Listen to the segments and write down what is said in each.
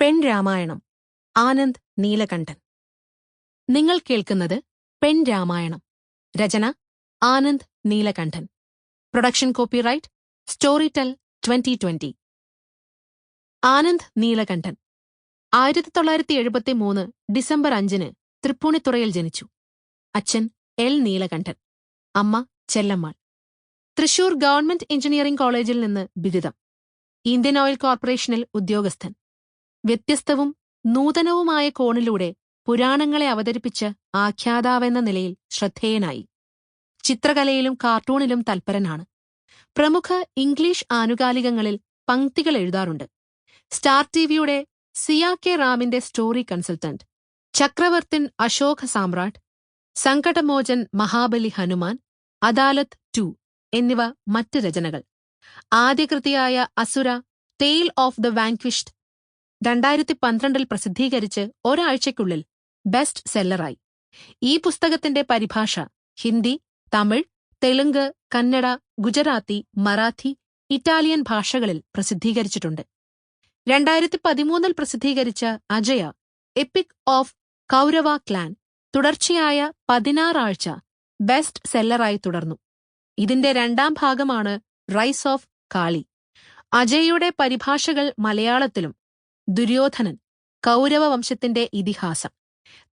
പെൺ രാമായണം. ആനന്ദ് നീലകണ്ഠൻ. നിങ്ങൾ കേൾക്കുന്നത് പെൺ രാമായണം. രചന Anand Neelakantan. Production copyright Storytel twenty twenty. Anand Neelakantan. ആയിരത്തി തൊള്ളായിരത്തി എഴുപത്തി മൂന്ന് ഡിസംബർ അഞ്ചിന് തൃപ്പൂണിത്തുറയിൽ ജനിച്ചു. അച്ഛൻ എൽ നീലകണ്ഠൻ. അമ്മ ചെല്ലമ്മാൾ. തൃശൂർ ഗവൺമെന്റ് എഞ്ചിനീയറിംഗ് കോളേജിൽ നിന്ന് ബിരുദം. ഇന്ത്യൻ ഓയിൽ കോർപ്പറേഷനിൽ ഉദ്യോഗസ്ഥൻ. വ്യത്യസ്തവും നൂതനവുമായ കോണിലൂടെ പുരാണങ്ങളെ അവതരിപ്പിച്ച് ആഖ്യാതാവെന്ന നിലയിൽ ശ്രദ്ധേയനായി. ചിത്രകലയിലും കാർട്ടൂണിലും തൽപരനാണ്. പ്രമുഖ ഇംഗ്ലീഷ് ആനുകാലികങ്ങളിൽ പങ്ക്തികൾ എഴുതാറുണ്ട്. സ്റ്റാർ ടിവിയുടെ Siya K റാമിന്റെ story consultant Chakravartin Ashoka Samrat Sankatmochan Mahabali Hanuman Adaalat two എന്നിവ മറ്റ് രചനകൾ. ആദ്യകൃതിയായ അസുര ടെയിൽ ഓഫ് ദ വാൻക്വിഷ്ഡ് രണ്ടായിരത്തി പന്ത്രണ്ടിൽ പ്രസിദ്ധീകരിച്ച് ഒരാഴ്ചയ്ക്കുള്ളിൽ ബെസ്റ്റ് സെല്ലറായി. ഈ പുസ്തകത്തിന്റെ പരിഭാഷ ഹിന്ദി തമിഴ് തെലുങ്ക് കന്നഡ ഗുജറാത്തി മറാത്തി ഇറ്റാലിയൻ ഭാഷകളിൽ പ്രസിദ്ധീകരിച്ചിട്ടുണ്ട്. രണ്ടായിരത്തി പതിമൂന്നിൽ പ്രസിദ്ധീകരിച്ച Ajaya epic of Kaurava clan തുടർച്ചയായ പതിനാറാഴ്ച ബെസ്റ്റ് സെല്ലറായി തുടർന്നു. ഇതിന്റെ രണ്ടാം ഭാഗമാണ് റൈസ് ഓഫ് കാളി. അജയയുടെ പരിഭാഷകൾ മലയാളത്തിലും ദുര്യോധനൻ കൗരവ വംശത്തിന്റെ ഇതിഹാസം.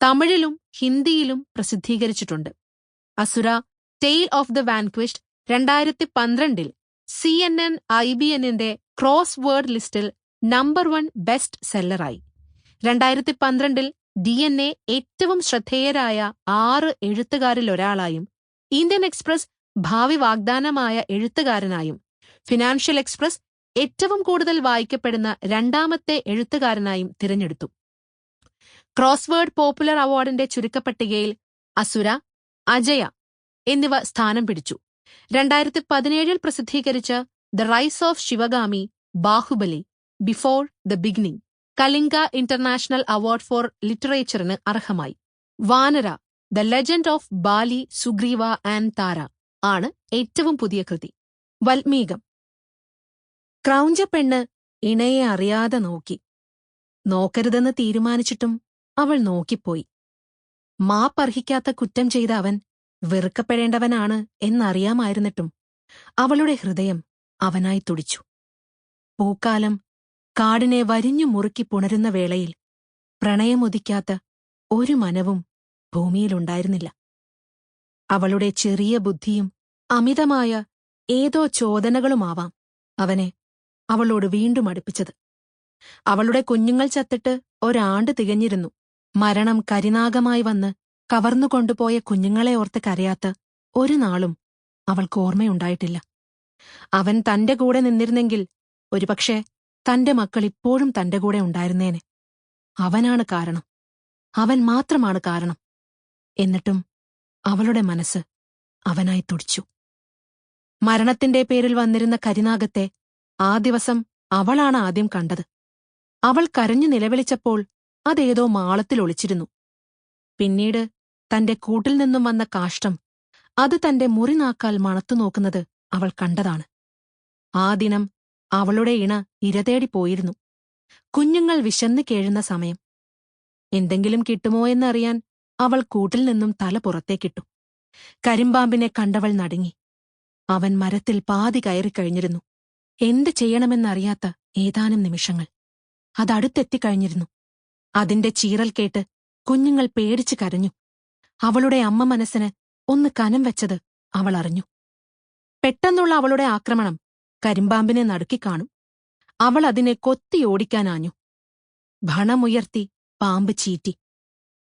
തമിഴിലും ഹിന്ദിയിലും പ്രസിദ്ധീകരിച്ചിട്ടുണ്ട്. അസുര ടെയിൽ ഓഫ് ദ വാൻക്വിസ്റ്റ് രണ്ടായിരത്തി പന്ത്രണ്ടിൽ C N N I B N crossword ലിസ്റ്റിൽ നമ്പർ വൺ ബെസ്റ്റ് സെല്ലറായി രണ്ടായിരത്തി പന്ത്രണ്ടിൽ ഡി എൻ എ ഏറ്റവും ശ്രദ്ധേയരായ ആറ് എഴുത്തുകാരിൽ ഒരാളായും ഇന്ത്യൻ എക്സ്പ്രസ് ഭാവി വാഗ്ദാനമായ എഴുത്തുകാരനായും ഫിനാൻഷ്യൽ എക്സ്പ്രസ് ഏറ്റവും കൂടുതൽ വായിക്കപ്പെടുന്ന രണ്ടാമത്തെ എഴുത്തുകാരനായും തിരഞ്ഞെടുത്തു. ക്രോസ്വേർഡ് പോപ്പുലർ അവാർഡിന്റെ ചുരുക്കപ്പട്ടികയിൽ അസുര അജയ എന്നിവ സ്ഥാനം പിടിച്ചു. രണ്ടായിരത്തി പതിനേഴിൽ പ്രസിദ്ധീകരിച്ച the rise of Sivagami Baahubali before the beginning Kalinga International Award for ലിറ്ററേച്ചറിന് അർഹമായി. Vanara the legend of Bali Sugriva and Tara ആണ് ഏറ്റവും പുതിയ കൃതി. വൽമീകം ക്രൗഞ്ചപ്പെണ്ണ് ഇണയെ അറിയാതെ നോക്കി. നോക്കരുതെന്ന് തീരുമാനിച്ചിട്ടും അവൾ നോക്കിപ്പോയി. മാപ്പർഹിക്കാത്ത കുറ്റം ചെയ്ത അവൻ വെറുക്കപ്പെടേണ്ടവനാണ് എന്നറിയാമായിരുന്നിട്ടും അവളുടെ ഹൃദയം അവനായി തുടിച്ചു. പൂക്കാലം കാടിനെ വരിഞ്ഞു മുറുക്കി പുണരുന്ന വേളയിൽ പ്രണയമുദിക്കാത്ത ഒരു മനവും ഭൂമിയിലുണ്ടായിരുന്നില്ല. അവളുടെ ചെറിയ ബുദ്ധിയും അമിതമായ ഏതോ ചോദനകളുമാവാം അവനെ അവളോട് വീണ്ടും അടുപ്പിച്ചത്. അവളുടെ കുഞ്ഞുങ്ങൾ ചത്തിട്ട് ഒരാണ്ട് തികഞ്ഞിരുന്നു. മരണം കരിനാഗമായി വന്ന് കവർന്നുകൊണ്ടുപോയ കുഞ്ഞുങ്ങളെ ഓർത്ത് കരയാത്ത ഒരു നാളും അവൾക്ക് ഓർമ്മയുണ്ടായിട്ടില്ല. അവൻ തന്റെ കൂടെ നിന്നിരുന്നെങ്കിൽ ഒരുപക്ഷെ തന്റെ മക്കൾ ഇപ്പോഴും തന്റെ കൂടെ ഉണ്ടായിരുന്നേനെ. അവനാണ് കാരണം. അവൻ മാത്രമാണ് കാരണം. എന്നിട്ടും അവളുടെ മനസ്സ് അവനായി തുടിച്ചു. മരണത്തിന്റെ പേരിൽ വന്നിരുന്ന കരിനാഗത്തെ ആ ദിവസം അവളാണ് ആദ്യം കണ്ടത്. അവൾ കരഞ്ഞു നിലവിളിച്ചപ്പോൾ അതേതോ മാളത്തിൽ ഒളിച്ചിരുന്നു. പിന്നീട് തന്റെ കൂട്ടിൽ നിന്നും വന്ന കാഷ്ടം അത് തന്റെ മുറിനാക്കാൽ മണത്തു നോക്കുന്നത് അവൾ കണ്ടതാണ്. ആ ദിനം അവളുടെ ഇണ ഇരതേടി പോയിരുന്നു. കുഞ്ഞുങ്ങൾ വിശന്ന് കേഴുന്ന സമയം. എന്തെങ്കിലും കിട്ടുമോ എന്നറിയാൻ അവൾ കൂട്ടിൽ നിന്നും തല പുറത്തേക്കിട്ടു. കരിമ്പാമ്പിനെ കണ്ടവൾ നടുങ്ങി. അവൻ മരത്തിൽ പാതി കയറിക്കഴിഞ്ഞിരുന്നു. എന്ത് ചെയ്യണമെന്നറിയാത്ത ഏതാനും നിമിഷങ്ങൾ. അതടുത്തെത്തിക്കഴിഞ്ഞിരുന്നു അതിന്റെ ചീറൽ കേട്ട് കുഞ്ഞുങ്ങൾ പേടിച്ചു കരഞ്ഞു. അവളുടെ അമ്മ മനസ്സിന് ഒന്ന് കനം വെച്ചത് അവൾ അറിഞ്ഞു. പെട്ടെന്നുള്ള അവളുടെ ആക്രമണം കരിമ്പാമ്പിനെ നടുക്കിക്കാണും. അവൾ അതിനെ കൊത്തി കൊത്തിയോടിക്കാനാഞ്ഞു ഭണമുയർത്തി പാമ്പ് ചീറ്റി.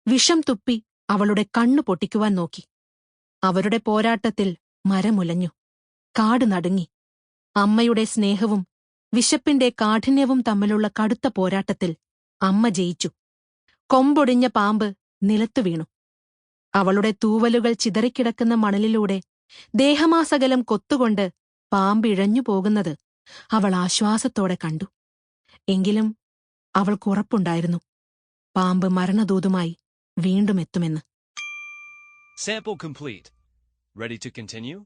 വിഷം തുപ്പി അവളുടെ കണ്ണു പൊട്ടിക്കുവാൻ നോക്കി. അവരുടെ പോരാട്ടത്തിൽ മരമുലഞ്ഞു. കാട് നടുങ്ങി. അമ്മയുടെ സ്നേഹവും വിശപ്പിന്റെ കാഠിന്യവും തമ്മിലുള്ള കടുത്ത പോരാട്ടത്തിൽ അമ്മ ജയിച്ചു. കൊമ്പൊടിഞ്ഞ പാമ്പ് നിലത്തു വീണു. അവളുടെ തൂവലുകൾ ചിതറിക്കിടക്കുന്ന മണലിലൂടെ ദേഹമാസകലം കൊത്തുകൊണ്ട് പാമ്പിഴഞ്ഞു പോകുന്നത് അവൾ ആശ്വാസത്തോടെ കണ്ടു. എങ്കിലും അവൾക്കുറപ്പുണ്ടായിരുന്നു പാമ്പ് മരണദൂതുമായി വീണ്ടും എത്തുമെന്ന്. Sample complete. Ready to continue?